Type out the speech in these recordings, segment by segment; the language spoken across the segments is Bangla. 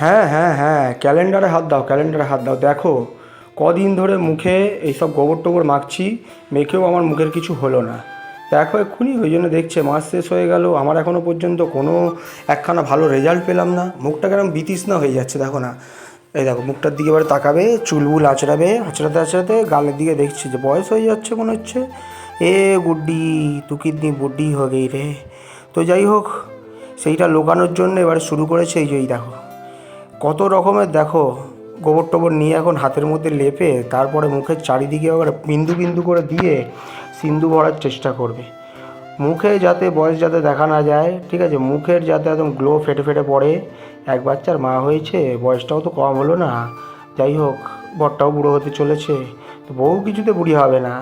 হ্যাঁ হ্যাঁ হ্যাঁ ক্যালেন্ডারে হাত দাও, ক্যালেন্ডারে হাত দাও। দেখো, কদিন ধরে মুখে এইসব গোবর টোবর মাখছি, মেখেও আমার মুখের কিছু হলো না। দেখো এক্ষুনি, ওই জন্য দেখছে মাস শেষ হয়ে গেল, আমার এখনও পর্যন্ত কোনো একখানা ভালো রেজাল্ট পেলাম না। মুখটা কেরম বিতৃষ্ণা হয়ে যাচ্ছে, দেখো না। এই দেখো, মুখটার দিকে এবার তাকাবে, চুলবুল আঁচড়াবে, আঁচড়াতে আঁচড়াতে গালের দিকে দেখছি যে বয়স হয়ে যাচ্ছে মনে হচ্ছে। এ গুড্ডি তু কিডনি বুড্ডি হয়ে রে। তো যাই হোক, সেইটা লোকানোর জন্য এবার শুরু করেছে এই যে দেখো। কত রকমের দেখো, গোবর টোবর নিয়ে এখন হাতের মধ্যে লেপে তারপরে মুখের চারিদিকে আবার বিন্দু বিন্দু করে দিয়ে সিন্দু ভরার চেষ্টা করবে। মুখে যাতে, বয়স যাতে দেখা না যায়, ঠিক আছে? মুখের যাতে একদম গ্লো ফেটে ফেটে পড়ে, এক বাচ্চার মা হয়েছে, বয়সটাও তো কম হলো না। যাই হোক, বরটাও বুড়ো হতে চলেছে, তো বউ কিছুতে বুড়ি হবে না।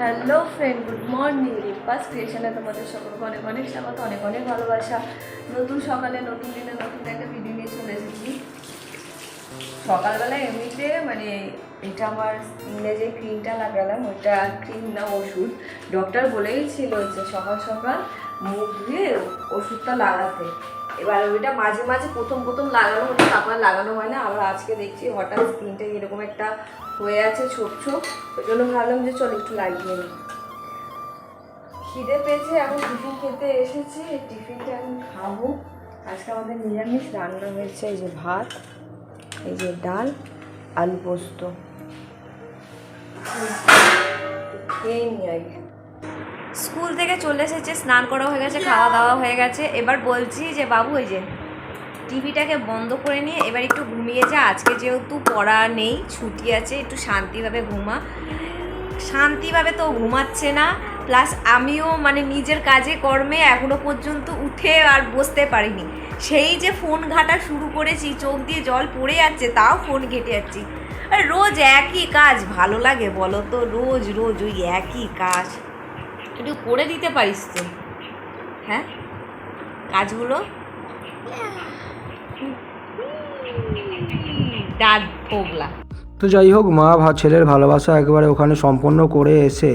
Hello friend, good morning. রিপাস ক্রিয়েশনে তোমাদের সকলকে অনেক অনেক স্বাগত, অনেক অনেক ভালোবাসা। নতুন সকালে, নতুন দিনে, নতুন একটা ভিডিও নিয়ে চলে এসেছি। সকালবেলা এমনিতে মানে এটা আমার স্কিনে যে ক্রিমটা লাগালাম, ওইটা ক্রিম না, ওষুধ। ডক্টর বলেই ছিল যে সকাল সকাল মুখ ধুয়ে ওষুধটা লাগাতে। এবার ওইটা মাঝে মাঝে প্রথম প্রথম লাগানো হতো তারপর লাগানো হয় না। আবার আজকে দেখছি হঠাৎ স্কিনটা এরকম একটা হয়ে আছে ছোপ ছোপ ওই জন্য ভাবলাম যে চল একটু লাগিয়ে নিই। খিদে পেয়েছে, এখন টিফিন খেতে এসেছি টিফিনটা এখন খাব। আজকে আমাদের নিরামিষ রান্না হয়েছে, এই যে ভাত, এই যে ডাল, আলু পোস্ত। স্কুল থেকে চলে এসেছে, স্নান করা হয়ে গেছে, খাওয়া দাওয়া হয়ে গেছে। এবার বলছি যে, বাবু, ওই যে টিভিটাকে বন্ধ করে নিয়ে এবার একটু ঘুমিয়ে যা। আজকে যেহেতু পড়া নেই ছুটি আছে একটু শান্তিভাবে ঘুমা। শান্তিভাবে তো ঘুমাচ্ছে না। প্লাস আমিও মানে নিজের কাজে কর্মে এখনও পর্যন্ত উঠে আর বসতে পারিনি। সেই যে ফোন ঘাটা শুরু করেছি চোখ দিয়ে জল পড়ে যাচ্ছে তাও ফোন ঘেটে যাচ্ছি। আর রোজ একই কাজ ভালো লাগে বলো তো? রোজ রোজ ওই একই কাজ। একটু করে দিতে পারিস তো। হ্যাঁ? কাজগুলো? তো যাই হোক, মা ভা ছেলের ভালোবাসা একেবারে ওখানে সম্পন্ন করে এসে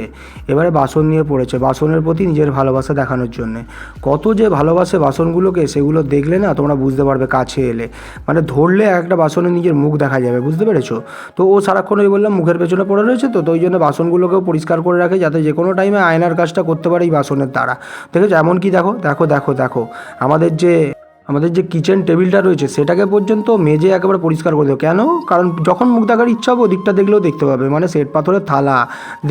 এবারে বাসন নিয়ে পড়েছে, বাসনের প্রতি নিজের ভালোবাসা দেখানোর জন্যে। কত যে ভালোবাসে বাসনগুলোকে, সেগুলো দেখলে না তোমরা বুঝতে পারবে কাছে এলে। মানে ধরলে একটা বাসনে নিজের মুখ দেখা যাবে, বুঝতে পেরেছ? তো ও সারাক্ষণ ওই বললাম, মুখের পেছনে পড়ে রয়েছে তো ওই জন্য বাসনগুলোকেও পরিষ্কার করে রাখে যাতে যে কোনো টাইমে আয়নার কাজটা করতে পারে এই বাসনের দ্বারা। দেখেছ? এমন কি দেখো দেখো দেখো দেখো, আমাদের যে আমাদের যে কিচেন টেবিলটা রয়েছে, সেটাকে পর্যন্ত মেজে একেবারে পরিষ্কার করে দেবো কেন? কারণ যখন মুখ দেখার ইচ্ছা হবে, ওদিকটা দেখলেও দেখতে পাবে। মানে সেট পাথরের থালা,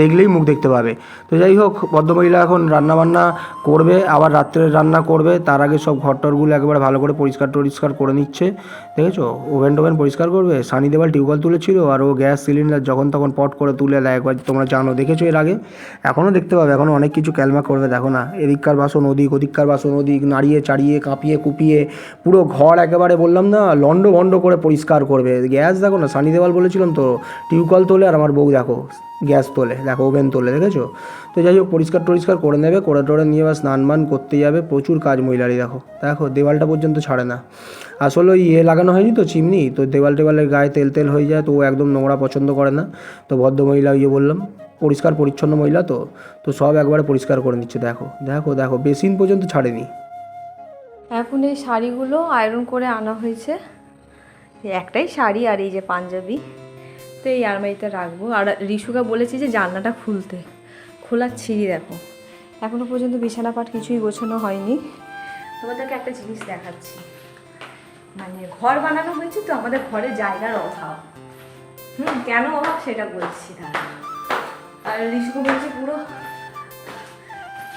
দেখলেই মুখ দেখতে পাবে। তো যাই হোক, ভদ্রমহিলা এখন রান্নাবান্না করবে, আবার রাত্রে রান্না করবে। তার আগে সব ঘর টরগুলো একেবারে ভালো করে পরিষ্কার টরিষ্কার করে নিচ্ছে। দেখেছ? ওভেন টোভেন পরিষ্কার করবে? সানি দেওয়াল টিউবওয়েল তুলেছিল, আর ও গ্যাস সিলিন্ডার যখন তখন পট করে তুলে দেয় একবার, তোমরা জানো, দেখেছ এর আগে? এখনও দেখতে পাবে এখনও অনেক কিছু ক্যালমা করবে, দেখো না। এদিককার বাসন ওদিক, ওদিককার বাসন ওদিক, নাড়িয়ে চাড়িয়ে, কাঁপিয়ে কুপিয়ে, পুরো ঘর একেবারে বললাম না লন্ড ভন্ড করে পরিষ্কার করবে। গ্যাস দেখো না, সানি দেওয়াল বলেছিলাম তো টিউবকল তোলে আর আমার বউ দেখো। গ্যাস তোলে, দেখো ওভেন তোলে, দেখেছ? তো যাই হোক, পরিষ্কার টরিষ্কার করে নেবে, করে টোরে নিয়ে বা স্নান মান করতে যাবে, প্রচুর কাজ মহিলারই, দেখো। দেখো, দেওয়ালটা পর্যন্ত ছাড়ে না। আসলে ওই ইয়ে লাগানো হয়নি তো, চিমনি? তো দেওয়াল টেওয়ালের গায়ে তেল তেল হয়ে যায়, তো ও একদম নোংরা পছন্দ করে না। তো ভদ্র মহিলা ইয়ে বললাম, পরিষ্কার পরিচ্ছন্ন মহিলা তো তো সব একবারে পরিষ্কার করে নিচ্ছে, দেখো। দেখো দেখো, বেসিন পর্যন্ত ছাড়েনি। এখন এই শাড়িগুলো আয়রন করে আনা হয়েছে। একটাই শাড়ি আর এই যে পাঞ্জাবি। তো এই আলমারিতে রাখব। আর রিশুকে বলেছি যে জানলাটা খুলতে। খোলার ছিঁড়ি দেখো। এখনও পর্যন্ত বিছানা পাট কিছুই গোছানো হয়নি। তোমাদেরকে একটা জিনিস দেখাচ্ছি। মানে ঘর বানানো হয়েছে তো, আমাদের ঘরে জায়গার অভাব। হুম, কেন অভাব সেটা বলছি দাঁড়া আর রিশুকে বলছি, পুরো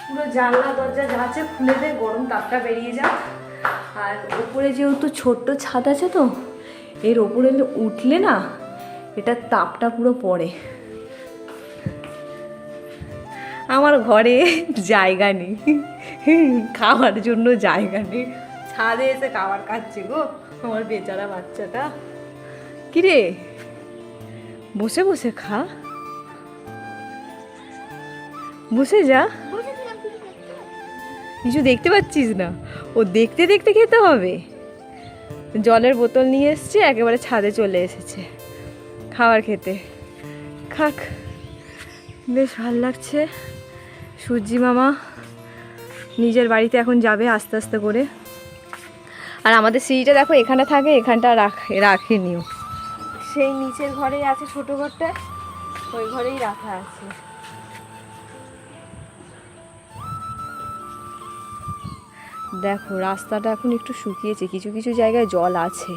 পুরো জানলা, দরজা যা আছে খুলে দে, গরম তাপটা বেরিয়ে যাক। আর ওপরে যেহেতু ছোট্ট ছাদ আছে তো, এর ওপরে উঠলে না এটার তাপটা পুরো পড়ে। আমার ঘরে জায়গা নেই। খাওয়ার জন্য জায়গা নেই। ছাদে এসে খাবার খাচ্ছে গো আমার বেচারা বাচ্চাটা। কিরে? বসে বসে খা। বসে যা। কিছু দেখতে পাচ্ছিস না? ও দেখতে দেখতে খেতে হবে। জলের বোতল নিয়ে এসছে, একেবারে ছাদে চলে এসেছে। খাবার খেতে। খাক, বেশ ভালো লাগছে। সূর্যি মামা নিজের বাড়িতে এখন যাবে আস্তে আস্তে করে। আর আমাদের সিঁড়িটা দেখো, এখানে থাকে, এখানটা রাখ রাখেনিও সেই নিচের ঘরেই আছে ছোট ঘরটা, ওই ঘরেই রাখা আছে। দেখো, রাস্তাটা এখন একটু শুকিয়েছে, কিছু কিছু জায়গায় জল আছে।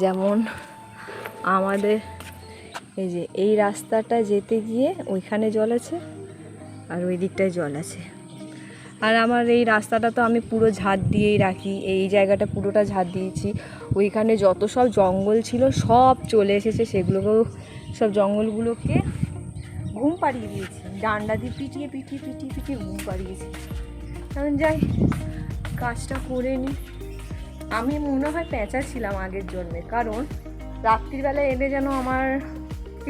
যেমন আমাদের এই যে, এই রাস্তাটা যেতে গিয়ে ওইখানে জল আছে আর ওই দিকটায় জল আছে। আর আমার এই রাস্তাটা তো আমি পুরো ঝাড় দিয়েই রাখি, এই জায়গাটা পুরোটা ঝাড় দিয়েছি। ওইখানে যত সব জঙ্গল ছিল সব চলে এসেছে, সেগুলোকেও সব জঙ্গলগুলোকে ঘুম পাড়িয়ে দিয়েছি। ডান্ডা দিয়ে পিটিয়ে পিটিয়ে পিটিয়ে পিটিয়ে ঘুম পাড়িয়েছি। কারণ যাই কাজটা করে নিই আমি মনে হয় পেঁচা ছিলাম আগের জন্মে, কারণ রাত্রিবেলা এলে যেন আমার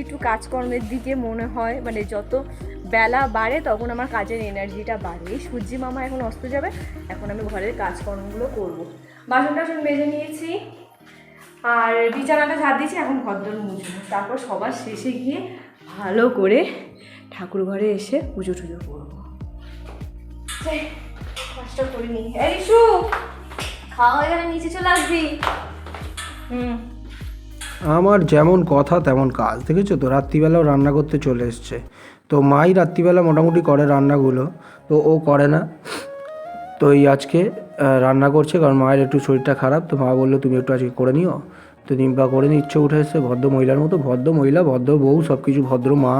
একটু কাজকর্মের দিকে মনে হয় মানে যত বেলা বাড়ে তখন আমার কাজের এনার্জিটা বাড়ে। এই সূর্যি মামা এখন অস্ত যাবে, এখন আমি ঘরের কাজকর্মগুলো করব। বাসন টাসন মেজে নিয়েছি, আর বিছানাটা ঝাড় দিয়েছি, এখন ঘরদোর মুছবো। তারপর সবার শেষে গিয়ে ভালো করে ঠাকুর ঘরে এসে পুজো টুজো করব। কাজটা করে এই, ইসু! খাওয়া হয়ে গেলে নিচে চলে আসবি। হুম। আমার যেমন কথা তেমন কাজ, দেখেছ তো? রাত্রিবেলাও রান্না করতে চলে এসছে। তো মাই রাত্রিবেলা মোটামুটি করে রান্নাগুলো, তো ও করে না। তো এই আজকে রান্না করছে কারণ মায়ের একটু শরীরটা খারাপ, তো মা বলল, তুমি একটু আজকে করে নিও। তো নিম্পা করে নিচ্ছে, উঠে এসছে, ভদ্র মহিলার মতো, ভদ্র মহিলা, ভদ্র বউ সব কিছু ভদ্র মা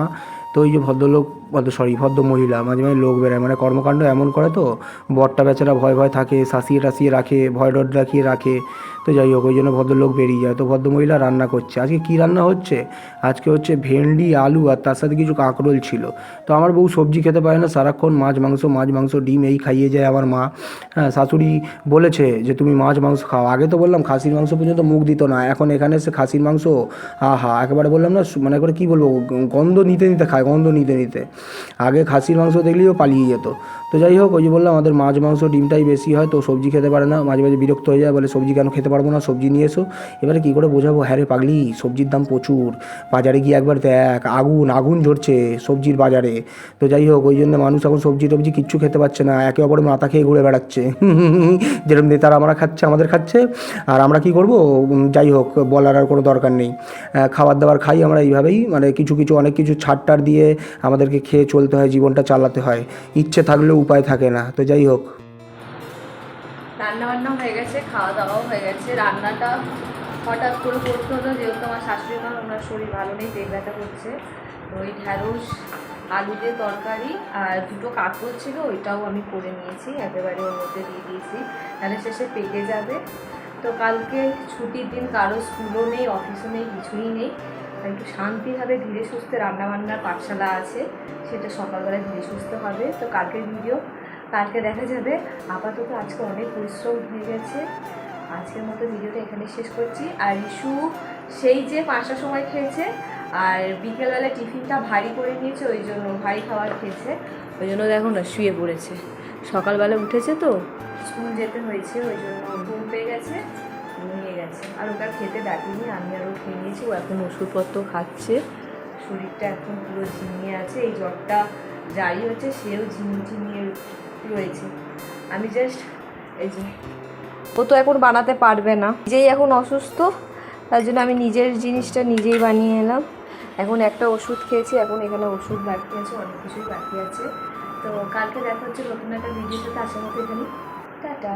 তো ওই যে ভদ্রলোক, ভদ্র সরি ভদ্র মহিলা, মাঝে মাঝে লোক বেড়ায় মানে কর্মকাণ্ড এমন করে তো, বরটা বেচারা ভয় ভয় থাকে, শাসিয়ে টাসিয়ে রাখে, ভয় ডর রাখিয়ে রাখে, তো যাই হোক, ওই জন্য ভদ্রলোক বেরিয়ে যায়, তো ভদ্রমহিলা রান্না করছে। আজকে কী রান্না হচ্ছে? আজকে হচ্ছে ভেন্ডি, আলু আর তার সাথে কিছু কাঁকরোল ছিল। তো আমার বউ সবজি খেতে পারে না, সারাক্ষণ মাছ, মাংস মাছ, মাংস, ডিম, এই খাইয়ে যায় আমার মা। হ্যাঁ শাশুড়ি বলেছে যে, তুমি মাছ, মাংস খাও। আগে তো বললাম খাসির মাংস পর্যন্ত মুখ দিত না, এখন এখানে এসে খাসির মাংস, আহা, একেবারে বললাম না মানে করে কী বলব, গন্ধ নিতে নিতে খায়। গন্ধ নিতে নিতে। আগে খাসির মাংস দেখলেও পালিয়ে যেত। তো যাই হোক, ওই যে বললাম, আমাদের মাছ, মাংস, ডিমটাই বেশি হয়, তো সবজি খেতে পারে না। মাঝে মাঝে বিরক্ত হয়ে যায়, বলে সবজি কেন খেতে পারব না? সবজি নিয়ে এসো। এবারে কী করে বোঝাবো? হ্যাঁ রে পাগলি, সবজির দাম প্রচুর। বাজারে গিয়ে একবার দেখ, আগুন আগুন ঝরছে সবজির বাজারে। তো যাই হোক, ওই জন্য মানুষ এখন সবজি টবজি কিচ্ছু খেতে পারছে না। একে অপরের মাথা খেয়ে ঘুরে বেড়াচ্ছে। যেরকম নেতারা আমরা খাচ্ছে, আমাদের খাচ্ছে। আর আমরা কি করব? যাই হোক, বলার আর কোনো দরকার নেই। খাবার দাবার খাই আমরা এইভাবেই। মানে কিছু কিছু, অনেক কিছু ছাড় টাড় দিয়ে আমাদেরকে খেয়ে চলতে হয়, জীবনটা চালাতে হয়। ইচ্ছে থাকলেও উপায় থাকে না। তো যাই হোক। রান্না বান্না হয়ে গেছে খাওয়া দাওয়াও হয়ে গেছে। রান্নাটা হঠাৎ করে করতে হতো যেহেতু আমার শাশুড়ি মা, ওনার শরীর ভালো নেই করছে। ওই ঢ্যাঁড়স, আলু দিয়ে তরকারি আর দুটো কাঁকড় ছিল, ওইটাও আমি করে নিয়েছি, একেবারে ওর মধ্যে দিয়ে দিয়েছি। তাহলে শেষে পেকে যাবে। তো কালকে ছুটির দিন, কারও স্কুলও নেই, অফিসও নেই, কিছুই নেই। তাই একটু শান্তিভাবে ধীরে সুস্থে রান্নাবান্নার পাঠশালা আছে, সেটা সকালবেলায় ধীরে সুস্থ হবে। তো কালকের ভিডিও কালকে দেখা যাবে। আপাতত আজকে অনেক পরিশ্রম হয়ে গেছে। আজকের মতো ভিডিওটা এখানে শেষ করছি। আর ইস্যু সেই যে পাঁচটার সময় খেয়েছে, আর বিকেলবেলা টিফিনটা ভারী করে নিয়েছে, ওই জন্য ভারী খাবার খেয়েছে। ওই জন্য দেখো না, শুয়ে পড়েছে। সকালবেলা উঠেছে তো, স্কুল যেতে হয়েছে, ওই জন্য আর ওটা খেতে ডাকিনি, আমি আরও খেয়ে নিয়েছি, ও এখন ওষুধপত্র খাচ্ছে। শরীরটা এখন পুরো ঝিমিয়ে আছে, এই জ্বরটা জারি হচ্ছে, সেও ঝিমিয়ে ঝিমিয়ে রয়েছে। আমি জাস্ট এই যে, ও তো এখন বানাতে পারবে না। নিজেই এখন অসুস্থ, তার জন্য আমি নিজের জিনিসটা নিজেই বানিয়ে এলাম। এখন একটা ওষুধ খেয়েছি, এখন এখানে ওষুধ বাকি আছে, অনেক কিছুই বাকি আছে। তো কালকে দেখা হচ্ছে নতুন একটা ভিডিওর সাথে আসার মতো এখানে টাটা।